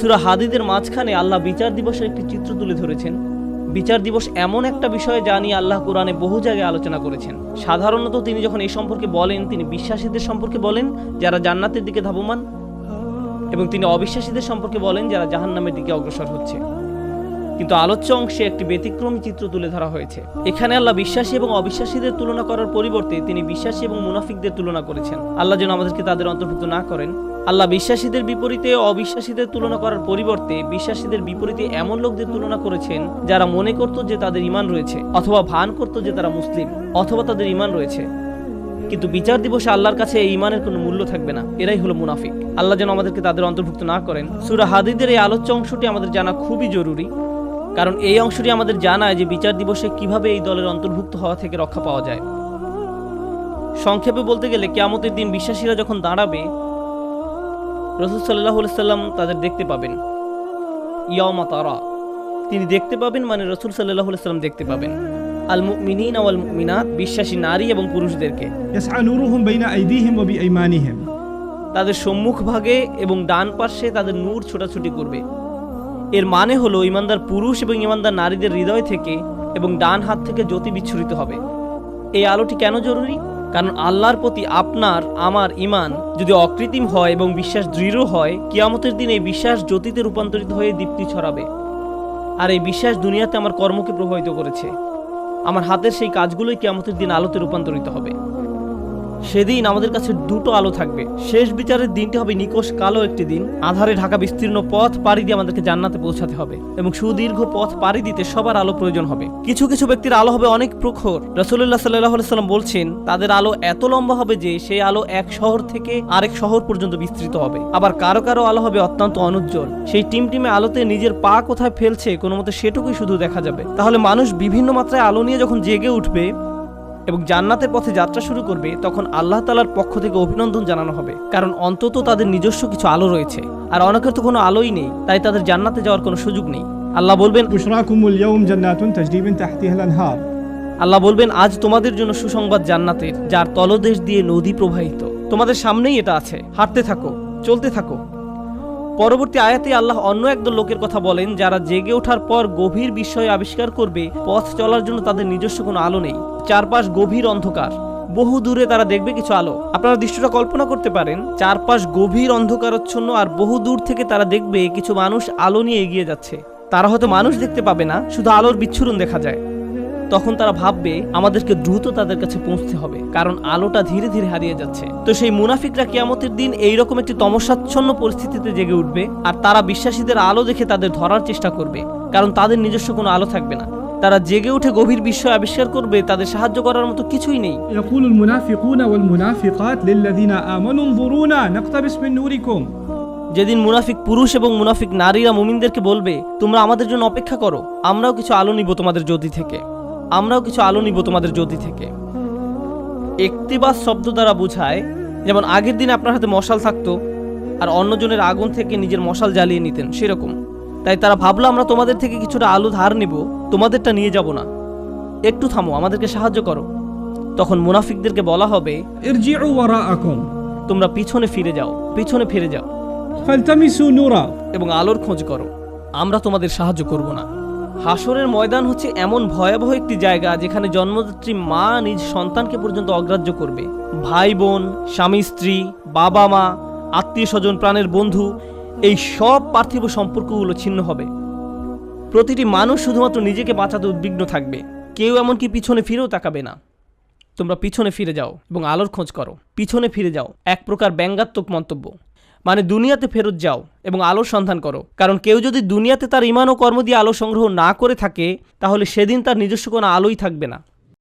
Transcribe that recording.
সুরা হাদিদের মাঝখানে আল্লাহ বিচার দিবসের একটি চিত্র তুলে ধরেছেন। বিচার দিবস এমন একটা বিষয় যা নিয়ে আল্লাহ কোরআনে বহু জায়গায় আলোচনা করেছেন। সাধারণত তিনি যখন এই সম্পর্কে বলেন, তিনি বিশ্বাসীদের সম্পর্কে বলেন, যারা জান্নাতের দিকে ধাবমান, এবং তিনি অবিশ্বাসীদের সম্পর্কে বলেন, যারা জাহান্নামের দিকে অগ্রসর হচ্ছে। কিন্তু আলোচ্য অংশে একটি ব্যতিক্রমী চিত্র তুলে ধরা হয়েছে। এখানে আল্লাহ বিশ্বাসী এবং অবিশ্বাসীদের তুলনা করার পরিবর্তে তিনি বিশ্বাসী এবং মুনাফিকদের তুলনা করেছেন। আল্লাহ যেন আমাদেরকে তাদের অন্তর্ভুক্ত না করেন। আল্লাহ বিশ্বাসীদের বিপরীতে অবিশ্বাসীদের তুলনা করার পরিবর্তে বিশ্বাসীদের বিপরীতে এমন লোকদের তুলনা করেছেন যারা মনে করত যে তাদের ইমান রয়েছে, অথবা ভান করত যে তারা মুসলিম, অথবা তাদের ইমান রয়েছে। কিন্তু বিচার দিবসে আল্লাহর কাছে এই ইমানের কোনো মূল্য থাকবে না। এরাই হলো মুনাফিক। আল্লাহ যেন আমাদেরকে তাদের অন্তর্ভুক্ত না করেন। সুরা হাদিদের এই আলোচ্য অংশটি আমাদের জানা খুবই জরুরি। কারণ এই অংশটি আমাদের জানায় যে বিচার দিবসে কীভাবে এই দলের অন্তর্ভুক্ত হওয়া থেকে রক্ষা পাওয়া যায়। সংক্ষেপে বলতে গেলে কেয়ামতের দিন বিশ্বাসীরা যখন দাঁড়াবে রসুল সাল্লাহ সাল্লাম তাদের দেখতে পাবেন। ইয়মা তারা। তিনি দেখতে পাবেন মানে রসুল সাল্লাহ সাল্লাম দেখতে পাবেন। আল মুমিনিন আল মুমিনাত বিশ্বাসী নারী এবং পুরুষদেরকে। তাদের সম্মুখ ভাগে এবং ডান পাশে তাদের নূর ছোটাছুটি করবে। এর মানে হলো ইমানদার পুরুষ এবং ইমানদার নারীদের হৃদয় থেকে এবং ডান হাত থেকে জ্যোতি বিচ্ছুরিত হবে। এই আলোটি কেন জরুরি? কারণ আল্লাহর প্রতি আপনার, আমার ইমান যদি অকৃত্রিম হয় এবং বিশ্বাস দৃঢ় হয়, কিয়ামতের দিন এই বিশ্বাস জ্যোতিতে রূপান্তরিত হয়ে দীপ্তি ছড়াবে। আর এই বিশ্বাস দুনিয়াতে আমার কর্মকে প্রভাবিত করেছে। আমার হাতের সেই কাজগুলোই কিয়ামতের দিন আলোতে রূপান্তরিত হবে। সেদিন আমাদের কাছে দুটো আলো থাকবে। শেষ বিচারের দিনটি হবে নিকোষ কালো একটি দিন। আধারে ঢাকা বিস্তীর্ণ পথ পাড়ি দিয়ে আমাদেরকে জান্নাতে পৌঁছাতে হবে এবং সুদীর্ঘ পথ পাড়ি দিতে সবার আলো প্রয়োজন হবে। কিছু কিছু ব্যক্তির আলো হবে অনেক প্রখর। রসুল্লাহ সাল্লাহ সাল্লাম বলছেন, তাদের আলো এত লম্বা হবে যে সেই আলো এক শহর থেকে আরেক শহর পর্যন্ত বিস্তৃত হবে। আবার কারও কারও আলো হবে অত্যন্ত অনুজ্জ্বল। সেই টিমটিমে আলোতে নিজের পা কোথায় ফেলছে কোনো মতে সেটুকুই শুধু দেখা যাবে। তাহলে মানুষ বিভিন্ন মাত্রায় আলো নিয়ে যখন জেগে উঠবে এবং জান্নাতের পথে যাত্রা শুরু করবে তখন আল্লাহ তালার পক্ষ থেকে অভিনন্দন জানানো হবে। কারণ অন্তত তাদের নিজস্ব কিছু আলো রয়েছে। আর অনেকের তো কোনো আলোই নেই তাই তাদের জান্নাতে যাওয়ার কোনো সুযোগ নেই। আল্লাহ বলবেন আল্লাহ বলবেন আজ তোমাদের জন্য সুসংবাদ জান্নাতের যার তলদেশ দিয়ে নদী প্রবাহিত। তোমাদের সামনেই এটা আছে। হাঁটতে থাকো চলতে থাকো। পরবর্তী আয়াতে আল্লাহ অন্য একদল লোকের কথা বলেন যারা জেগে ওঠার পর গভীর বিষয় আবিষ্কার করবে পথ চলার জন্য তাদের নিজস্ব কোনো আলো নেই। চারপাশ গভীর অন্ধকার। বহু দূরে তারা দেখবে কিছু আলো। আপনারা দৃশ্যটা কল্পনা করতে পারেন, চারপাশ গভীর অন্ধকারচ্ছন্ন আর বহু দূর থেকে তারা দেখবে কিছু মানুষ আলো নিয়ে এগিয়ে যাচ্ছে। তারা হয়তো মানুষ দেখতে পাবে না, শুধু আলোর বিচ্ছুরণ দেখা যায়। তখন তারা ভাববে, আমাদেরকে দ্রুত তাদের কাছে পৌঁছতে হবে, কারণ আলোটা ধীরে ধীরে হারিয়ে যাচ্ছে। তো সেই মুনাফিকরা কিয়ামতের দিন এইরকম একটি তমসাচ্ছন্ন পরিস্থিতিতে জেগে উঠবে, আর তারা বিশ্বাসীদের আলো দেখে তাদের ধরার চেষ্টা করবে, কারণ তাদের নিজস্ব কোনো আলো থাকবে না। তারা জেগে উঠে গভীর বিস্ময় আবিষ্কার করবে তাদের সাহায্য করার মতো কিছুই নেই يقول المنافقون والمنافقات للذين آمنوا انظرونا نقتبس من نوركم যেদিন মুনাফিক পুরুষ এবং মুনাফিক নারীরা মুমিনদেরকে বলবে তোমরা আমাদের জন্য অপেক্ষা করো আমরাও কিছু আলো নিব তোমাদের জ্যোতি থেকে আমরাও কিছু আলো নিব তোমাদের জ্যোতি থেকে একটিবাস শব্দ দ্বারা বোঝায় যেমন আগের দিন আপনার হাতে মশাল থাকতো আর অন্যজনের আগুন থেকে নিজের মশাল জ্বালিয়ে নিতেন সেরকম তাই তারা ভাবলো আমরা তোমাদের থেকে কিছুটা আলু ধার নিব তোমাদেরটা নিয়ে যাব না। একটু থামো আমাদেরকে সাহায্য করো। তখন মুনাফিকদেরকে বলা হবে তোমরা পিছনে ফিরে যাও পিছনে ফিরে যাও। এবং আলোর খোঁজ করো আমরা তোমাদের সাহায্য করব না। হাসরের ময়দান হচ্ছে এমন ভয়াবহ একটি জায়গা যেখানে জন্মদাত্রী মা নিজ সন্তানকে পর্যন্ত অগ্রাহ্য করবে। ভাই বোন স্বামী স্ত্রী বাবা মা আত্মীয় স্বজন প্রাণের বন্ধু এই সব পার্থিব সম্পর্কগুলো ছিন্ন হবে। প্রতিটি মানুষ শুধুমাত্র নিজেকে বাঁচাতে উদ্বিগ্ন থাকবে। কেউ এমনকি পিছনে ফিরেও তাকাবে না। তোমরা পিছনে ফিরে যাও এবং আলোর খোঁজ করো। পিছনে ফিরে যাও। এক প্রকার ব্যঙ্গাত্মক মন্তব্য। মানে দুনিয়াতে ফেরত যাও এবং আলোর সন্ধান করো। কারণ কেউ যদি দুনিয়াতে তার ইমান ও কর্ম দিয়ে আলো সংগ্রহ না করে থাকে, তাহলে সেদিন তার নিজস্ব কোনো আলোই থাকবে না।